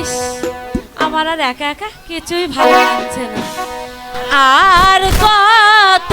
ইস আমার আর একা একা কিছুই ভালো লাগছে না। আর কত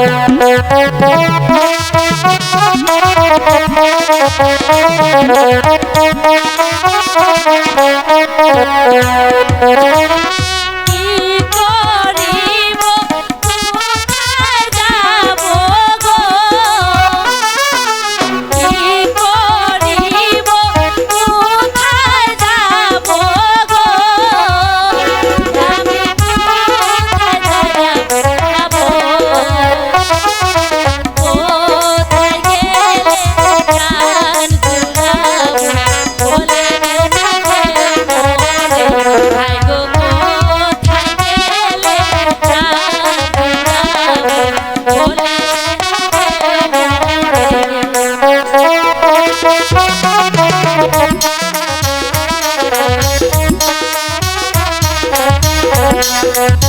Thank you. Thank you.